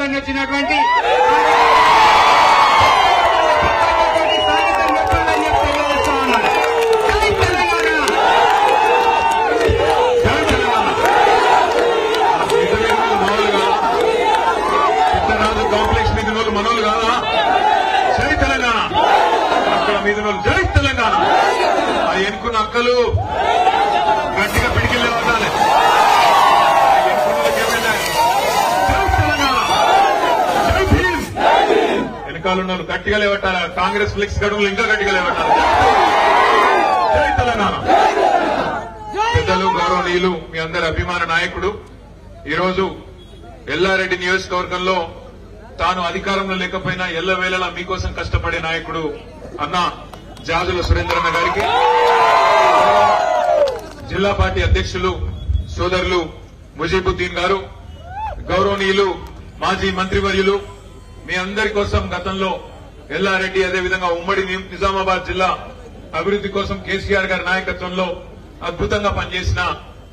చెప్పాలని వచ్చినటువంటి జై తెలంగాణ! మనోళ్ళు కాదా కాంప్లెక్స్ మీద మనోళ్ళు జై తెలంగాణ అక్కడ మీద జై తెలంగాణ అది ఎన్నుకున్న అక్కలు గట్టిగా పిడికిల్లే ఉండాలి ఆ ఎన్నుకున్న వాళ్ళకి ఏమైనా జై తెలంగాణ జై భీమ్ వెనకాల ఉన్న గట్టిగా లేవట్టాలి? కాంగ్రెస్ ఫ్లెక్స్ గడువులు ఇంకా గట్టిగా లేవట్టాలి? జై తెలంగాణ. పెద్దలు గౌరవనీయులు మీ అందరి అభిమాన నాయకుడు ఈరోజు ఎల్లారెడ్డి నియోజకవర్గంలో తాను అధికారంలో లేకపోయినా ఎల్లవేళలా మీకోసం కష్టపడే నాయకుడు అన్న జాజుల సురేంద్రన్న గారికి జిల్లా పార్టీ అధ్యక్షులు సోదరులు ముజీబుద్దీన్ గారు గౌరవనీయులు మాజీ మంత్రివర్యులు మీ అందరి కోసం గతంలో ఎల్లారెడ్డి అదేవిధంగా ఉమ్మడి నిజామాబాద్ జిల్లా అభివృద్ది కోసం కేసీఆర్ గారి నాయకత్వంలో అద్భుతంగా పనిచేసిన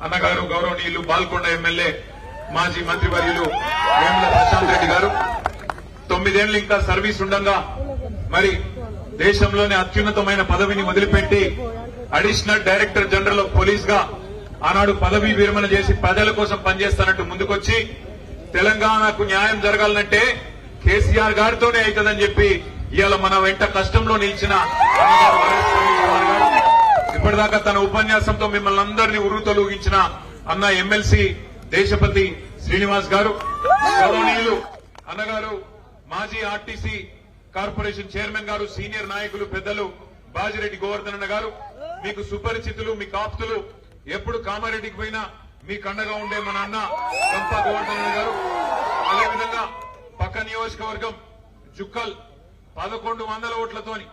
అన్నగారు గౌరవనీయులు బాల్కొండ ఎమ్మెల్యే మాజీ మంత్రివర్యులు వేముల ప్రశాంత్ రెడ్డి గారు. తొమ్మిదేళ్ళు ఇంకా సర్వీస్ ఉండగా మరి దేశంలోనే అత్యున్నతమైన పదవిని వదిలిపెట్టి అడిషనల్ డైరెక్టర్ జనరల్ ఆఫ్ పోలీస్గా ఆనాడు పదవి విరమణ చేసి ప్రజల కోసం పనిచేస్తానంటూ ముందుకొచ్చి తెలంగాణకు న్యాయం జరగాలంటే కేసీఆర్ గారితోనే అవుతుందని చెప్పి ఇవాళ మన వెంట కష్టంలో నిలిచిన ఇప్పటిదాకా తన ఉపన్యాసంతో మిమ్మల్ని అందరినీ ఉరుతలూగించిన అన్న ఎమ్మెల్సీ దేశపతి శ్రీనివాస్ గారు గౌరవనీయులు అన్నగారు మాజీ ఆర్టీసీ కార్పొరేషన్ చైర్మన్ గారు సీనియర్ నాయకులు పెద్దలు బాజిరెడ్డి గోవర్ధన్ అన్న గారు. మీకు సుపరిచితులు మీ కాప్తులు ఎప్పుడు కామారెడ్డికి పోయినా మీకు అండగా ఉండే మన అన్న గంప గోవర్ధన్ అన్న గారు. అదేవిధంగా పక్క నియోజకవర్గం జుక్కల్ పదకొండు వందల ఓట్లతోని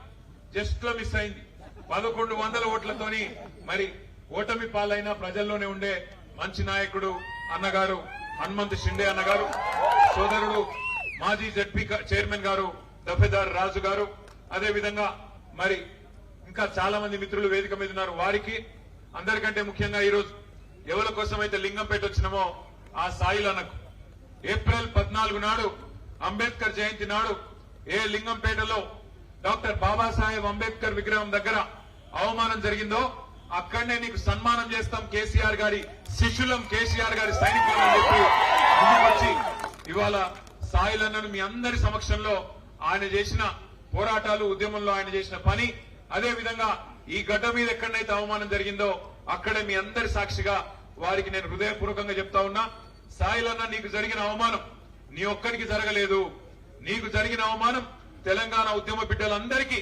జస్ట్లో మిస్ అయింది. పదకొండు వందల ఓట్లతోని మరి ఓటమి పాలైన ప్రజల్లోనే ఉండే మంచి నాయకుడు అన్నగారు హనుమంత్ షిండే అన్నగారు సోదరుడు మాజీ జడ్పీ చైర్మన్ గారు దఫేదార్ రాజు గారు అదేవిధంగా మరి ఇంకా చాలా మంది మిత్రులు వేదిక మీద ఉన్నారు వారికి. అందరికంటే ముఖ్యంగా ఈరోజు ఎవరి కోసమైతే లింగంపేట వచ్చినామో ఆ సాయిలన్నకు ఏప్రిల్ పద్నాలుగు నాడు అంబేద్కర్ జయంతి నాడు ఏ లింగంపేటలో డాక్టర్ బాబాసాహెబ్ అంబేద్కర్ విగ్రహం దగ్గర అవమానం జరిగిందో అక్కడనే నీకు సన్మానం చేస్తాం కేసీఆర్ గారి శిష్యులం కేసీఆర్ గారి సైనికులం అని చెప్పి వచ్చి ఇవాళ సాయిలన్నను మీ అందరి సమక్షంలో ఆయన చేసిన పోరాటాలు ఉద్యమంలో ఆయన చేసిన పని అదే విధంగా ఈ గడ్డ మీద ఎక్కడైతే అవమానం జరిగిందో అక్కడే మీ అందరి సాక్షిగా వారికి నేను హృదయపూర్వకంగా చెప్తా ఉన్నా సాయిలన్న నీకు జరిగిన అవమానం నీ ఒక్కరికి జరగలేదు. నీకు జరిగిన అవమానం తెలంగాణ ఉద్యమ బిడ్డలందరికీ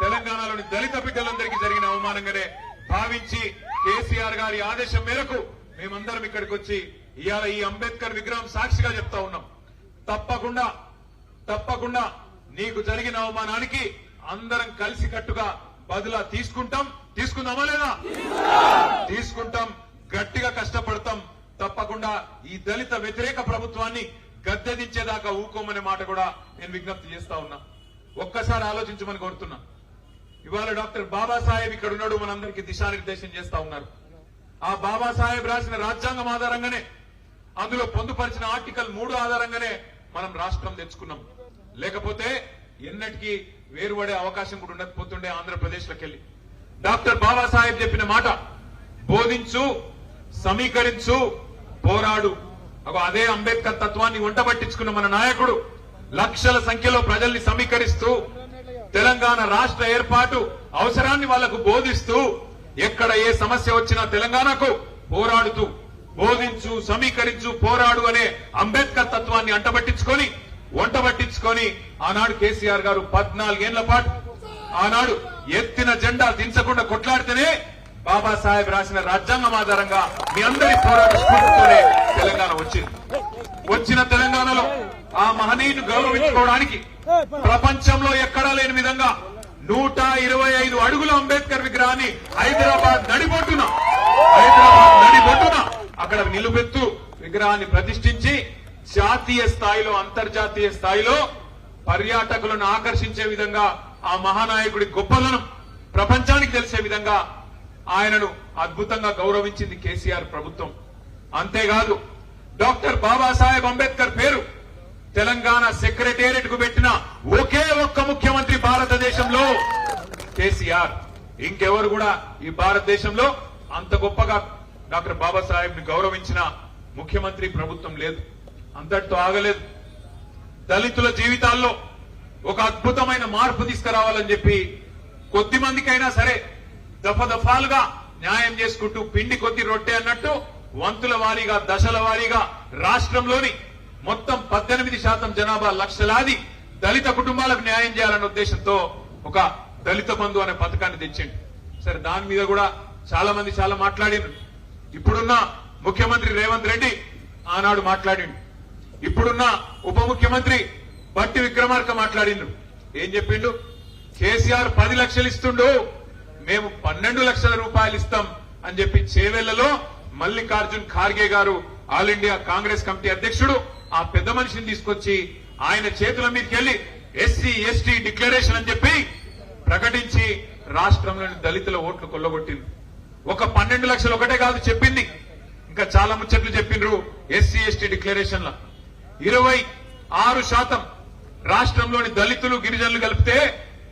తెలంగాణలోని దళిత బిడ్డలందరికీ జరిగిన అవమానంగానే భావించి కేసీఆర్ గారి ఆదేశం మేరకు మేమందరం ఇక్కడికి వచ్చి ఇవాళ ఈ అంబేద్కర్ విగ్రహం సాక్షిగా చెప్తా ఉన్నాం. తప్పకుండా తప్పకుండా నీకు జరిగిన అవమానానికి అందరం కలిసి కట్టుగా బదులా తీసుకుంటాం. తీసుకుందామా లేదా? తీసుకుంటాం. గట్టిగా కష్టపడతాం. తప్పకుండా ఈ దళిత వ్యతిరేక ప్రభుత్వాన్ని గద్దెదించేదాకా ఊకోమనే మాట కూడా నేను విజ్ఞప్తి చేస్తా ఉన్నా. ఒక్కసారి ఆలోచించమని కోరుతున్నా. ఇవాళ డాక్టర్ బాబాసాహెబ్ ఇక్కడ ఉన్నాడు మనందరికీ దిశానిర్దేశం చేస్తా ఉన్నారు. ఆ బాబాసాహెబ్ రాసిన రాజ్యాంగం ఆధారంగానే అందులో పొందుపరిచిన ఆర్టికల్ మూడు ఆధారంగానే మనం రాష్ట్రం తెచ్చుకున్నాం. లేకపోతే ఎన్నటికీ వేరుపడే అవకాశం కూడా ఉండకపోతుండే ఆంధ్రప్రదేశ్లోకి వెళ్ళి డాక్టర్ బాబాసాహెబ్ చెప్పిన మాట బోధించు సమీకరించు పోరాడు. అగో అదే అంబేద్కర్ తత్వాన్ని వంట పట్టించుకున్న మన నాయకుడు లక్షల సంఖ్యలో ప్రజల్ని సమీకరిస్తూ తెలంగాణ రాష్ట్ర ఏర్పాటు అవసరాన్ని వాళ్ళకు బోధిస్తూ ఎక్కడ ఏ సమస్య వచ్చినా తెలంగాణకు పోరాడుతూ బోధించు సమీకరించు పోరాడు అనే అంబేద్కర్ తత్వాన్ని అంటబట్టించుకొని వంట పట్టించుకొని ఆనాడు కేసీఆర్ గారు పద్నాలుగేళ్ళ పాటు ఆనాడు ఎత్తిన జెండా దించకుండా కొట్లాడితేనే బాబాసాహెబ్ రాసిన రాజ్యాంగం ఆధారంగా మీ అందరి పోరాట స్ఫూర్తితోనే తెలంగాణ వచ్చింది. వచ్చిన తెలంగాణలో ఆ మహనీయుని గౌరవించుకోవడానికి ప్రపంచంలో ఎక్కడా లేని విధంగా నూట ఇరవై ఐదు అడుగుల అంబేద్కర్ విగ్రహాన్ని హైదరాబాద్ నడిబొట్టున హైదరాబాద్ నడిబొట్టున అక్కడ నిలువెత్తు విగ్రహాన్ని ప్రతిష్ఠించి జాతీయ స్థాయిలో అంతర్జాతీయ స్థాయిలో పర్యాటకులను ఆకర్షించే విధంగా ఆ మహానాయకుడి గొప్పలను ప్రపంచానికి తెలిసే విధంగా ఆయనను అద్భుతంగా గౌరవించింది కేసీఆర్ ప్రభుత్వం. అంతేకాదు డాక్టర్ బాబాసాహెబ్ అంబేద్కర్ పేరు తెలంగాణ సెక్రటేరియట్కు పెట్టిన ఒకే ఒక్క ముఖ్యమంత్రి భారతదేశంలో కేసీఆర్. ఇంకెవరు కూడా ఈ భారతదేశంలో అంత గొప్పగా డాక్టర్ బాబాసాహెబ్ని గౌరవించిన ముఖ్యమంత్రి ప్రభుత్వం లేదు. అంతటితో ఆగలేదు. దళితుల జీవితాల్లో ఒక అద్భుతమైన మార్పు తీసుకురావాలని చెప్పి కొద్ది మందికైనా సరే దఫ దఫాలుగా న్యాయం చేసుకుంటూ పిండి కొద్ది రొట్టె అన్నట్టు వంతుల వారీగా దశల వారీగా రాష్ట్రంలోని మొత్తం పద్దెనిమిది శాతం జనాభా లక్షలాది దళిత కుటుంబాలకు న్యాయం చేయాలనే ఉద్దేశంతో ఒక దళిత బంధు అనే పథకాన్ని తెచ్చిండు. సరే దాని మీద కూడా చాలా మంది చాలా మాట్లాడిండ్రు ఇప్పుడున్న ముఖ్యమంత్రి రేవంత్ రెడ్డి ఆనాడు మాట్లాడిండు. ఇప్పుడున్న ఉప ముఖ్యమంత్రి బట్టి విక్రమార్క మాట్లాడిండ్రు ఏం చెప్పిండు? కేసీఆర్ పది లక్షలు ఇస్తుండు. మేము పన్నెండు లక్షల రూపాయలు ఇస్తాం అని చెప్పి చేవెళ్ళలో మల్లికార్జున్ ఖార్గే గారు ఆల్ ఇండియా కాంగ్రెస్ కమిటీ అధ్యక్షుడు ఆ పెద్ద మనిషిని తీసుకొచ్చి ఆయన చేతుల మీదకి వెళ్ళి ఎస్సీ ఎస్టీ డిక్లరేషన్ అని చెప్పి ప్రకటించి రాష్ట్రంలోని దళితుల ఓట్లు కొల్లగొట్టింది. ఒక పన్నెండు లక్షలు ఒకటే కాదు చెప్పింది. ఇంకా చాలా ముచ్చట్లు చెప్పిండ్రు ఎస్సీ ఎస్టీ డిక్లరేషన్ ల ఇరవై ఆరు శాతం రాష్ట్రంలోని దళితులు గిరిజనులు కలిపితే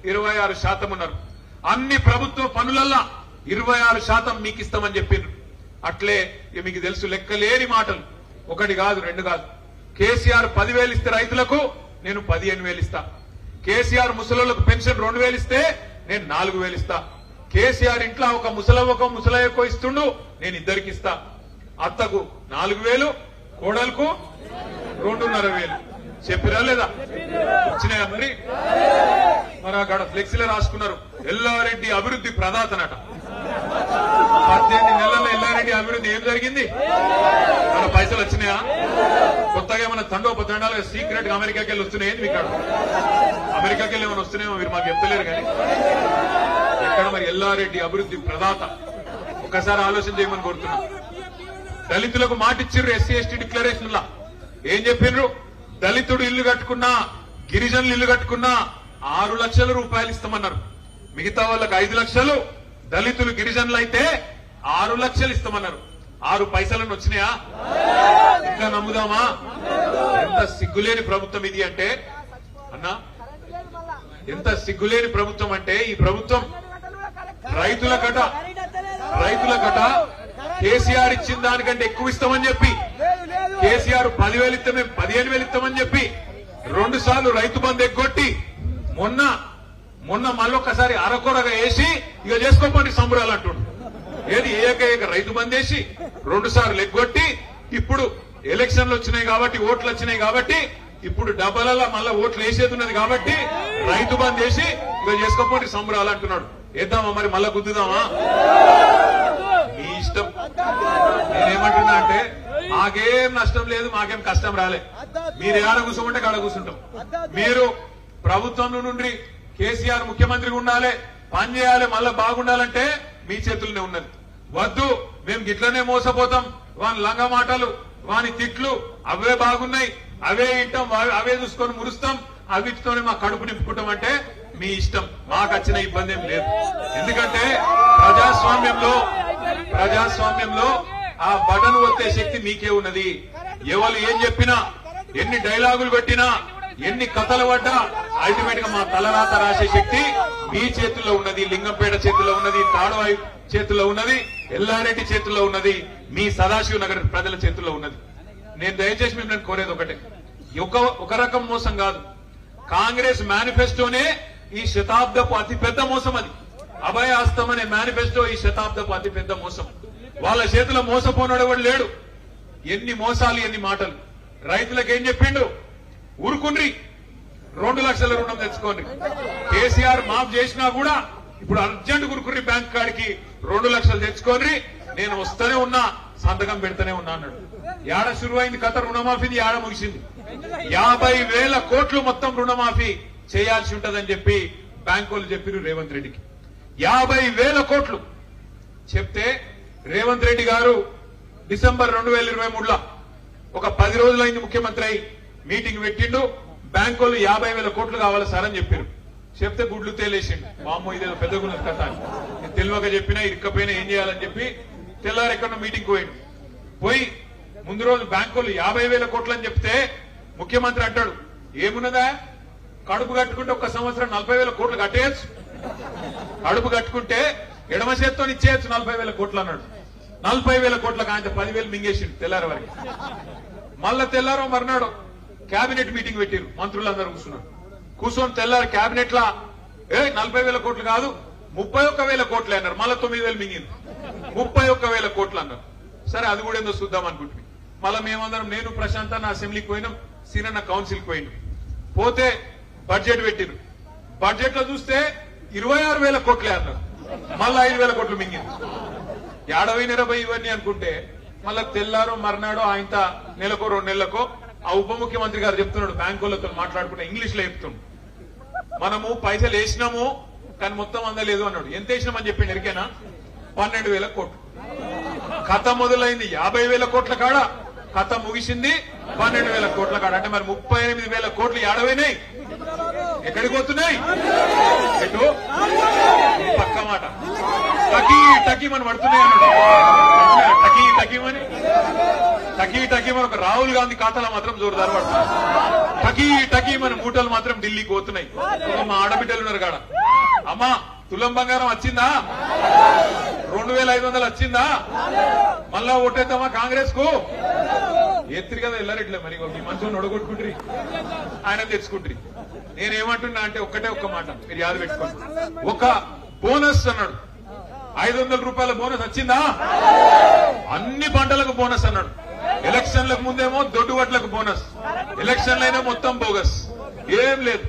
ఇరవై ఆరు శాతం ఉన్నారు. అన్ని ప్రభుత్వ పనులల్లా ఇరవై ఆరు శాతం మీకు ఇస్తామని చెప్పిండ్రు. అట్లే మీకు తెలుసు లెక్కలేని మాటలు. ఒకటి కాదు రెండు కాదు. కేసీఆర్ పదివేలు ఇస్తే రైతులకు నేను పదిహేను వేలు ఇస్తా. కేసీఆర్ ముసలోళ్ళకు పెన్షన్ రెండు వేలు ఇస్తే నేను నాలుగు వేలు ఇస్తా. కేసీఆర్ ఇంట్లో ఒక ముసలవ్వకో ముసలయ్యకో ఇస్తుండు నేను ఇద్దరికి ఇస్తా. అత్తకు నాలుగు వేలు కోడలకు రెండున్నర వేలు. చెప్పిరా లేదా? వచ్చినాయా మరి? మరి అక్కడ ఫ్లెక్సీలో రాసుకున్నారు. ఎల్లారెడ్డి అభివృద్ధి ప్రదాతనట పద్దెనిమిది నెలల ఎల్లారెడ్డి అభివృద్ధి ఏం జరిగింది? మన పైసలు వచ్చినాయా? కొత్తగా ఏమైనా తండోపతండాలుగా సీక్రెట్గా అమెరికాకి వెళ్ళి వస్తున్నాయి మీకు అమెరికాకి వెళ్ళి ఏమైనా వస్తున్నాయో మీరు మాకు చెప్తలేరు కానీ. ఎక్కడ మరి ఎల్లారెడ్డి అభివృద్ధి ప్రదాత? ఒక్కసారి ఆలోచన చేయమని కోరుతున్నా. దళితులకు మాటిచ్చిర్రు ఎస్సీ ఎస్టీ డిక్లరేషన్ లా ఏం చెప్పిండ్రు దళితుడు ఇల్లు కట్టుకున్నా గిరిజనులు ఇల్లు కట్టుకున్నా ఆరు లక్షల రూపాయలు ఇస్తామన్నారు. మిగతా వాళ్ళకి ఐదు లక్షలు దళితులు గిరిజనులు అయితే ఆరు లక్షలు ఇస్తామన్నారు. ఆరు పైసలను వచ్చినాయా? ఇంకా నమ్ముదామా? ఎంత సిగ్గులేని ప్రభుత్వం ఇది అంటే అన్నా ఎంత సిగ్గులేని ప్రభుత్వం అంటే ఈ ప్రభుత్వం రైతుల కట రైతుల కట కేసీఆర్ ఇచ్చిన దానికంటే ఎక్కువ ఇస్తామని చెప్పి కేసీఆర్ పదివేలు ఇస్తామే పదిహేను వేలు ఇస్తామని చెప్పి రెండు సార్లు రైతు బంధు ఎగ్గొట్టి మొన్న మొన్న మళ్ళొక్కసారి అరకొరగా వేసి ఇక చేసుకోమండి సంబరాలు అంటుండు. ఏది ఏకైక రైతు బంద్ వేసి రెండు సార్లు ఎగ్గొట్టి ఇప్పుడు ఎలక్షన్లు వచ్చినాయి కాబట్టి ఓట్లు వచ్చినాయి కాబట్టి ఇప్పుడు డబ్బలలో మళ్ళీ ఓట్లు వేసేది ఉన్నది కాబట్టి రైతు బంద్ వేసి ఇక చేసుకోపోండి సంబరాలు అంటున్నాడు. వేద్దామా మరి? మళ్ళా గుద్దుదామా? మీ ఇష్టం. నేనేమంటున్నా అంటే మాకేం నష్టం లేదు మాకేం కష్టం రాలే. మీరు ఎక్కడ కూర్చోమంటే కాడ కూర్చుంటాం. మీరు ప్రభుత్వం నుండి కేసీఆర్ ముఖ్యమంత్రిగా ఉండాలి పని చేయాలి మళ్ళా బాగుండాలంటే మీ చేతుల్లోనే ఉన్నది. వద్దు మేము గిట్లనే మోసపోతాం. వాని లంగ మాటలు వాని తిట్లు అవే బాగున్నాయి. అవే ఇంటాం అవే చూసుకొని మురుస్తాం. అవిటితోనే మా కడుపు నింపుకుంటాం అంటే మీ ఇష్టం. మాకు వచ్చిన ఇబ్బంది ఏం లేదు. ఎందుకంటే ప్రజాస్వామ్యంలో ప్రజాస్వామ్యంలో ఆ బటన్ ఒత్తే శక్తి మీకే ఉన్నది. ఎవరు ఏం చెప్పినా ఎన్ని డైలాగులు పెట్టినా ఎన్ని కథలు పడ్డా అల్టిమేట్గా మా తలరాత రాసే శక్తి మీ చేతుల్లో ఉన్నది లింగంపేట చేతుల్లో ఉన్నది తాడువాయి చేతుల్లో ఉన్నది ఎల్లారెడ్డి చేతుల్లో ఉన్నది మీ సదాశివ నగర్ ప్రజల చేతుల్లో ఉన్నది. నేను దయచేసి మిమ్మల్ని కోరేది ఒకటే. ఒక ఒక రకం మోసం కాదు. కాంగ్రెస్ మేనిఫెస్టోనే ఈ శతాబ్దపు అతి పెద్ద మోసం అది. అభయాస్తం అనే మేనిఫెస్టో ఈ శతాబ్దపు అతి పెద్ద మోసం. వాళ్ళ చేతిలో మోసపోనాడు కూడా లేడు. ఎన్ని మోసాలు ఎన్ని మాటలు. రైతులకు ఏం చెప్పిండు? ఊరుకుండ్రి. రెండు లక్షల రుణం తెచ్చుకోండి. కేసీఆర్ మాఫ్ చేసినా కూడా ఇప్పుడు అర్జెంట్ గురుకుర్రి బ్యాంక్ కాడికి రెండు లక్షలు తెచ్చుకోండి. నేను వస్తూనే ఉన్నా సంతకం పెడతానే ఉన్నా అన్నాడు. ఏడ శురువైంది కథ? రుణమాఫీది ఏడ ముగిసింది? యాభై వేల కోట్లు మొత్తం రుణమాఫీ చేయాల్సి ఉంటదని చెప్పి బ్యాంకులు చెప్పిరు రేవంత్ రెడ్డికి. యాభై వేల కోట్లు. చెప్తే రేవంత్ రెడ్డి గారు డిసెంబర్ రెండు వేల ఇరవై మూడులో ఒక పది రోజులైంది ముఖ్యమంత్రి అయి మీటింగ్ పెట్టిండు. బ్యాంకులు యాభై వేల కోట్లు కావాలి సార్ అని చెప్పారు. చెప్తే గుడ్లు తేలేసిండు. మామూలు ఇదేదో పెద్ద గుణ కథ అని. నేను తెలియక చెప్పినా ఇరుక్కపోయినా ఏం చేయాలని చెప్పి తెల్లారెక్కడ మీటింగ్ పోయాడు. పోయి ముందు రోజు బ్యాంకు వాళ్ళు యాభై వేల కోట్లు అని చెప్తే ముఖ్యమంత్రి అంటాడు ఏమున్నదా? కడుపు కట్టుకుంటే ఒక సంవత్సరం నలభై వేల కోట్లు కట్టేయచ్చు. కడుపు కట్టుకుంటే ఎడమ చేత్తో ఇచ్చేయచ్చు నలభై వేల కోట్లు అన్నాడు. నలభై వేల కోట్లకు ఆయన పదివేలు మింగేసిండు తెల్లారి వరకు. మళ్ళా తెల్లారో మర్నాడు కేబినెట్ మీటింగ్ పెట్టారు మంత్రులందరూ కూర్చున్నారు. కూర్చొని తెల్లారు కేబినెట్ లా ఏ నలభై వేల కోట్లు కాదు ముప్పై ఒక్క వేల కోట్లు అన్నారు. మళ్ళా తొమ్మిది వేలు మింగింది. ముప్పై ఒక్క వేల కోట్లు అన్నారు. సరే అది కూడా ఏందో చూద్దాం అనుకుంటుంది మళ్ళా మేమందరం నేను ప్రశాంత్ అన్న అసెంబ్లీకి పోయినాం సీనన్న కౌన్సిల్కి పోయినాం. పోతే బడ్జెట్ పెట్టిరు బడ్జెట్లో చూస్తే ఇరవై ఆరు వేల కోట్లే అన్నారు. మళ్ళా ఐదు వేల కోట్లు మింగింది. యాడవై ఇరవై ఇవన్నీ అనుకుంటే మళ్ళా తెల్లారో మర్నాడో ఆయంత నెలకో రెండు నెలలకో ఆ ఉప ముఖ్యమంత్రి గారు చెప్తున్నాడు బ్యాంకులతో మాట్లాడుకుంటే ఇంగ్లీష్లో చెప్తున్నాడు మనము పైసలు వేసినాము కానీ మొత్తం అందలేదు అన్నాడు. ఎంత వేసినామని చెప్పిండు ఎరికేనా? పన్నెండు వేల కోట్లు. కథ మొదలైంది యాభై వేల కోట్ల కాడ. కథ ముగిసింది పన్నెండు వేల కోట్ల కాడ. అంటే మరి ముప్పై ఎనిమిది వేల కోట్లు ఏడవైనాయి. ఎక్కడికి పోతున్నాయి? ఎటు? పక్క మాట. టకీ టకీ మనం పడుతున్నాయి అన్నాడు. టకీ టకీమని టకీ టకీమని ఒక రాహుల్ గాంధీ ఖాతాలో మాత్రం జోరుదారు పడుతుంది. టకీ టకీమని మూటలు మాత్రం ఢిల్లీకి పోతున్నాయి. మా ఆడబిడ్డలు ఉన్నారు కాడ. అమ్మా తులం బంగారం వచ్చిందా? రెండు వేల ఐదు వందలు వచ్చిందా? మళ్ళా ఓటేద్దామా కాంగ్రెస్కు ఎత్తిరి కదా ఎల్లారెడ్లే మరి ఈ మంచం నొడగొట్టుకుంటారు ఆయన తెచ్చుకుంటారు. నేనేమంటున్నా అంటే ఒక్కటే ఒక్క మాట మీరు యాద పెట్టుకోండి. ఒక బోనస్ అన్నాడు. ఐదు వందల రూపాయల బోనస్ వచ్చిందా? అన్ని పంటలకు బోనస్ అన్నాడు. ఎలక్షన్లకు ముందేమో దొడ్డుగట్లకు బోనస్. ఎలక్షన్లైనా మొత్తం బోగస్. ఏం లేదు.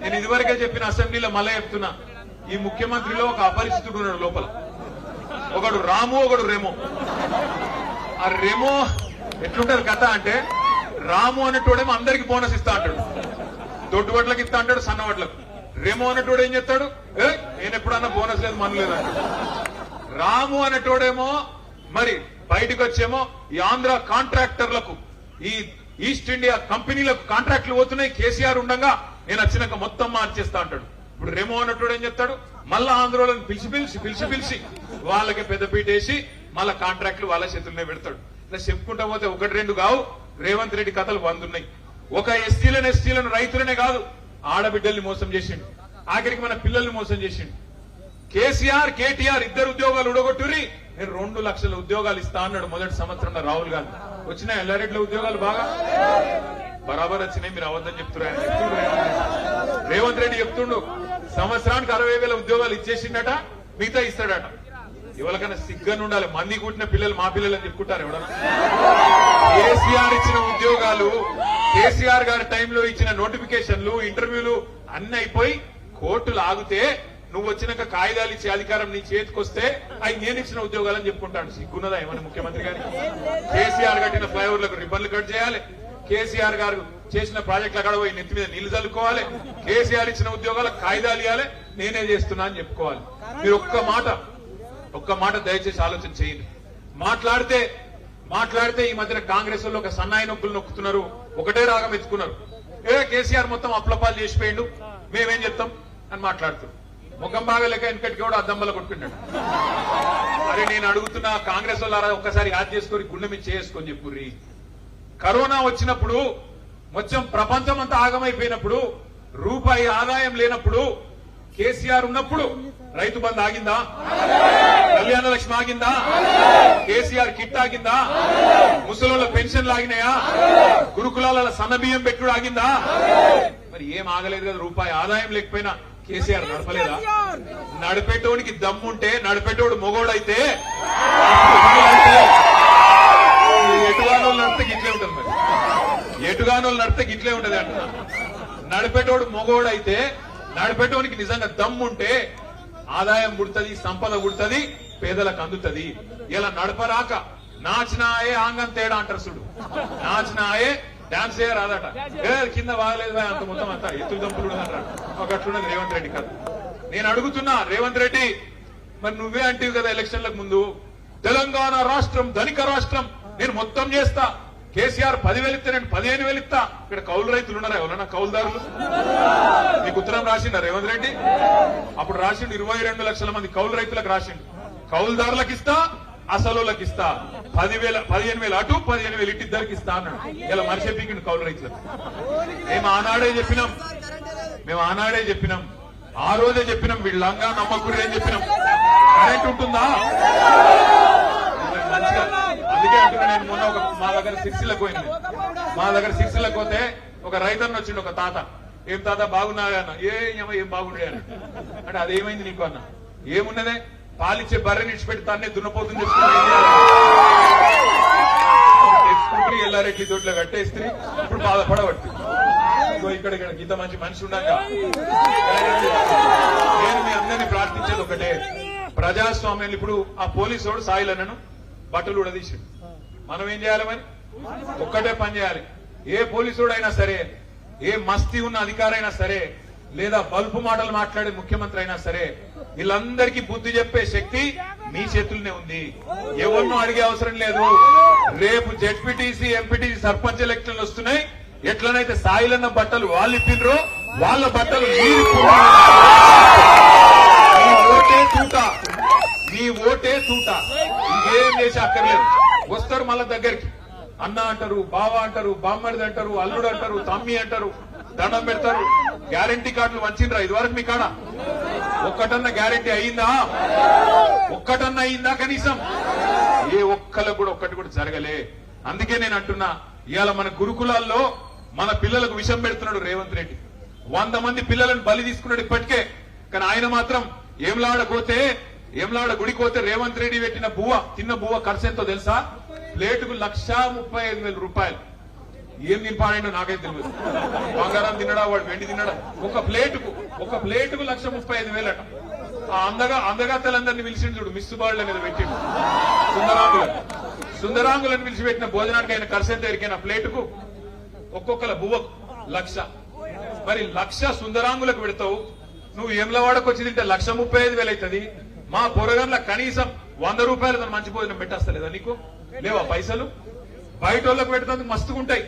నేను ఇదివరకే చెప్పిన అసెంబ్లీలో మళ్ళా చెప్తున్నా. ఈ ముఖ్యమంత్రిలో ఒక అపరిచితుడు ఉన్నాడు లోపల. ఒకడు రాము ఒకడు రేమో. ఆ రేమో ఎట్లుంటది కథ అంటే రాము అనేటోడేమో అందరికి బోనస్ ఇస్తా అంటాడు. దొడ్డుగట్లకు ఇస్తా అంటాడు సన్న రేమో రెమో అనేటోడు ఏం చెప్తాడు ఏ నేను ఎప్పుడన్నా బోనస్ లేదు మన లేదు అంటాడు. రాము అనేటోడేమో మరి బయటకు వచ్చేమో ఈ ఆంధ్ర కాంట్రాక్టర్లకు ఈ ఈస్ట్ ఇండియా కంపెనీలకు కాంట్రాక్ట్లు పోతున్నాయి. కేసీఆర్ ఉండగా నేను వచ్చినాక మొత్తం మార్చేస్తా అంటాడు. ఇప్పుడు రేమో అన్నట్టు ఏం చెప్తాడు? మళ్ళా ఆంధ్రోలను పిలిచి పిలిచి పిలిచి పిలిచి వాళ్ళకి పెద్దపీట వేసి మళ్ళా కాంట్రాక్ట్లు వాళ్ళ చేతుల్లోనే పెడతాడు. ఇలా చెప్పుకుంటా పోతే ఒకటి రెండు కావు. రేవంత్ రెడ్డి కథలు వందున్నాయి. ఒక ఎస్టీలను ఎస్టీలను రైతులనే కాదు ఆడబిడ్డల్ని మోసం చేసిండు. ఆఖరికి మన పిల్లల్ని మోసం చేసిండు. కేసీఆర్ కేటీఆర్ ఇద్దరు ఉద్యోగాలు ఉడగొట్టురి నేను రెండు లక్షల ఉద్యోగాలు ఇస్తా అన్నాడు మొదటి సంవత్సరంలో రాహుల్ గాంధీ. వచ్చిన ఎల్లారెడ్ల ఉద్యోగాలు బాగా? బరాబర్ వచ్చినాయి మీరు అవద్దని చెప్తున్నారు రేవంత్ రెడ్డి. చెప్తుండు సంవత్సరానికి అరవై వేల ఉద్యోగాలు ఇచ్చేసిండట మిగతా ఇస్తాడట. ఎవరికైనా సిగ్గని ఉండాలి మంది కూటిన పిల్లలు మా పిల్లలు అని చెప్పుకుంటారు ఎవడన్నా కేసీఆర్ ఇచ్చిన ఉద్యోగాలు కేసీఆర్ గారి టైంలో ఇచ్చిన నోటిఫికేషన్లు ఇంటర్వ్యూలు అన్ని అయిపోయి కోర్టులు ఆగితే నువ్వు వచ్చినాక కాగితాలు ఇచ్చే అధికారం నీ చేతికొస్తే అవి నేను ఇచ్చిన ఉద్యోగాలని చెప్పుకుంటాడు సిగ్గున్నదా ఏమన్నా ముఖ్యమంత్రి గారికి? కేసీఆర్ కట్టిన ఫ్లైఓవర్లకు రిబ్బన్లు కట్ చేయాలి. కేసీఆర్ గారు చేసిన ప్రాజెక్టులు అక్కడ పోయి నెత్తి మీద నీళ్ళు చల్లుకోవాలి. కేసీఆర్ ఇచ్చిన ఉద్యోగాలకు కాగితాలు ఇవ్వాలి నేనే చేస్తున్నా అని చెప్పుకోవాలి. మీరు ఒక్క మాట ఒక్క మాట దయచేసి ఆలోచన చేయండి. మాట్లాడితే మాట్లాడితే ఈ మధ్యన కాంగ్రెస్ వాళ్ళు ఒక సన్నాయి నొక్కులు నొక్కుతున్నారు. ఒకటే రాగం ఎత్తుకున్నారు. ఏ కేసీఆర్ మొత్తం అప్లపాలు చేసిపోయిండు. మేమేం చెప్తాం? అని మాట్లాడుతున్నాం. ముఖం బాగలేక వెనకటికి కూడా అద్దంబల కొట్టుకున్నాడు. అరే నేను అడుగుతున్నా కాంగ్రెస్ వాళ్ళారా ఒక్కసారి యాద్ చేసుకొని గుండె మీద చేసుకొని చెప్పుర్రి. కరోనా వచ్చినప్పుడు మొత్తం ప్రపంచం అంతా ఆగమైపోయినప్పుడు రూపాయి ఆదాయం లేనప్పుడు కేసీఆర్ ఉన్నప్పుడు రైతు బంద్ ఆగిందా? కళ్యాణ లక్ష్మి ఆగిందా? కేసీఆర్ కిట్ ఆగిందా? ముసలి పెన్షన్లు ఆగినాయా? గురుకులాల సన్నబియ్యం పెట్టుడు ఆగిందా? మరి ఏం ఆగలేదు కదా రూపాయి ఆదాయం లేకపోయినా. కేసీఆర్ నడపలేదా? నడిపేటోడికి దమ్ముంటే నడిపేటోడు మొగోడైతే ఎటుగానోళ్ళు నడితే గిట్లే ఉంటుంది మరి. ఎటుగానోళ్ళు నడితే గిట్లే ఉంటది అంటున్నా నడిపేటోడు మొగోడైతే నడిపేటోనికి నిజంగా దమ్ముంటే ఆదాయం పుడుతుంది సంపద పుడుతుంది పేదలకు అందుతుంది. ఇలా నడపరాక నాచినాయే ఆంగం తేడా అంటారు చూడు. నాచినాయే డాన్స్ చేయరాదట రాదట. కింద బాగలేదు అంత మొత్తం అంతా. ఎత్తులు దంపులు అంటారు అట్లున్నది రేవంత్ రెడ్డి కాదు నేను అడుగుతున్నా రేవంత్ రెడ్డి మరి నువ్వే అంటివి కదా ఎలక్షన్లకు ముందు? తెలంగాణ రాష్ట్రం ధనిక రాష్ట్రం నేను మొత్తం చేస్తా. కేసీఆర్ పదివేలు ఇస్తే నేను పదిహేను వేలు ఇస్తా. ఇక్కడ కౌలు రైతులు ఉన్నారా? ఎవరన్నా కౌలుదారులు? నీకు ఉత్తరం రాసిండ రేవంత్ రెడ్డి? అప్పుడు రాసిండు ఇరవై రెండు లక్షల మంది కౌలు రైతులకు రాసిండు. కౌలుదారులకు ఇస్తా అసలులకు ఇస్తా. పదివేల పదిహేను వేలు అటు పదిహేను వేలు ఇటు ఇద్దరికి ఇస్తా అన్నాడు. ఇలా మనిషి పీకిండు కౌలు రైతులకు మేము ఆనాడే చెప్పినాం. మేము ఆనాడే చెప్పినాం. ఆ రోజే చెప్పినాం. వీళ్ళంగా నమ్మకుడు అని చెప్పినాం. కరెంట్ ఉంటుందా? మంచిగా అందుకే అంటున్నా నేను మొన్న ఒక మా దగ్గర సిరిసిల్లకు పోయింది మా దగ్గర సిరిసిల్లకు పోతే ఒక రైతన్న వచ్చిండు ఒక తాత. ఏం తాత బాగున్నా అన్న. ఏం ఏమో ఏం బాగుండే అంటే అదేమైంది నీకు అన్న? ఏమున్నదే? పాలిచ్చే బర్రెని ఇచ్చిపెట్టి తన్నే దున్నపోతుంది తెచ్చుకుంటే ఎల్లారెడ్డి దొడ్లో కట్టేస్తే ఇప్పుడు బాధపడబట్టి ఇక్కడ ఇక్కడ ఇంత మంచి మనిషి ఉండగా నేను మీ అందరినీ ప్రార్థించేది ఒకటే. ప్రజాస్వామ్యం ఇప్పుడు ఆ పోలీసు సాయిల్ అన్నను బట్టలు ఉడదీసి మనం ఏం చేయాలి మరి? ఒక్కటే పని చేయాలి. ఏ పోలీసుడైనా అయినా సరే ఏ మస్తీ ఉన్న అధికారైనా సరే లేదా బల్పు మాటలు మాట్లాడే ముఖ్యమంత్రి అయినా సరే వీళ్ళందరికీ బుద్ధి చెప్పే శక్తి మీ చేతుల్లోనే ఉంది. ఎవరినో అడిగే అవసరం లేదు. రేపు జెడ్పీటీసీ ఎంపీటీసీ సర్పంచ్ ఎలక్షన్లు వస్తున్నాయి. ఎట్లనైతే సాయిలన్న బట్టలు వాళ్ళు ఇప్పినరో వాళ్ళ బట్టలు మీరు ఓటే తూట. మీ ఓటే తూట. ఇంకేం చేసి అక్కర్లేదు. వస్తారు మళ్ళా దగ్గరికి. అన్న అంటారు బావ అంటారు బామ్మడిది అంటారు అల్లుడు అంటారు తమ్మి అంటారు దండం పెడతారు. గ్యారంటీ కార్డులు వంచిండ్రా? ఇదివరకు మీ కాడ? ఒక్కటన్నా గ్యారంటీ అయిందా? ఒక్కటన్నా అయిందా కనీసం? ఏ ఒక్కలకు కూడా ఒక్కటి కూడా జరగలే. అందుకే నేను అంటున్నా ఇవాళ మన గురుకులాల్లో మన పిల్లలకు విషం పెడుతున్నాడు రేవంత్ రెడ్డి. వంద మంది పిల్లలను బలి తీసుకున్నాడు ఇప్పటికే. కానీ ఆయన మాత్రం ఏంలాడపోతే ఏంలాడ గుడికోతే రేవంత్ రెడ్డి పెట్టిన బువ్వ చిన్న బువ్వ ఖర్చు ఎంతో తెలుసా? ప్లేటుకు లక్షా ముప్పై ఐదు వేల రూపాయలు. ఏం నింపాడో నాకైతే తెలియదు. బంగారం తినడా వాడు వెండి తినడా ఒక ప్లేటుకు ఒక ప్లేటుకు లక్ష ముప్పై ఐదు వేలట. ఆ అందగా అందగాతలందరినీ పిలిచిండు చూడు మిస్సు బాళ్ళ మీద పెట్టిండు. సుందరాంగులను. సుందరాంగులను పిలిచి పెట్టిన భోజనానికి ఆయన ఖర్చు ఎంత ఎరికైన ప్లేటుకు ఒక్కొక్కల బువ్వకు లక్ష. మరి లక్ష సుందరాంగులకు పెడతావు? నువ్వు ఏమ్లవాడకు వచ్చి తింటే లక్ష ముప్పై ఐదు వేలు అవుతుంది మా పొరగంలో కనీసం వంద రూపాయలు మంచి భోజనం పెట్టేస్తలేదా నీకు? లేవా పైసలు? బయట వాళ్ళకు మస్తుగా ఉంటాయి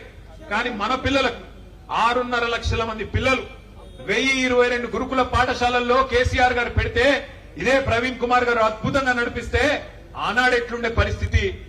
కానీ మన పిల్లలకు ఆరున్నర లక్షల మంది పిల్లలు వెయ్యి ఇరవై రెండు గురుకుల పాఠశాలల్లో కేసీఆర్ గారు పెడితే ఇదే ప్రవీణ్ కుమార్ గారు అద్భుతంగా నడిపిస్తే ఆనాడెట్లుండే పరిస్థితి?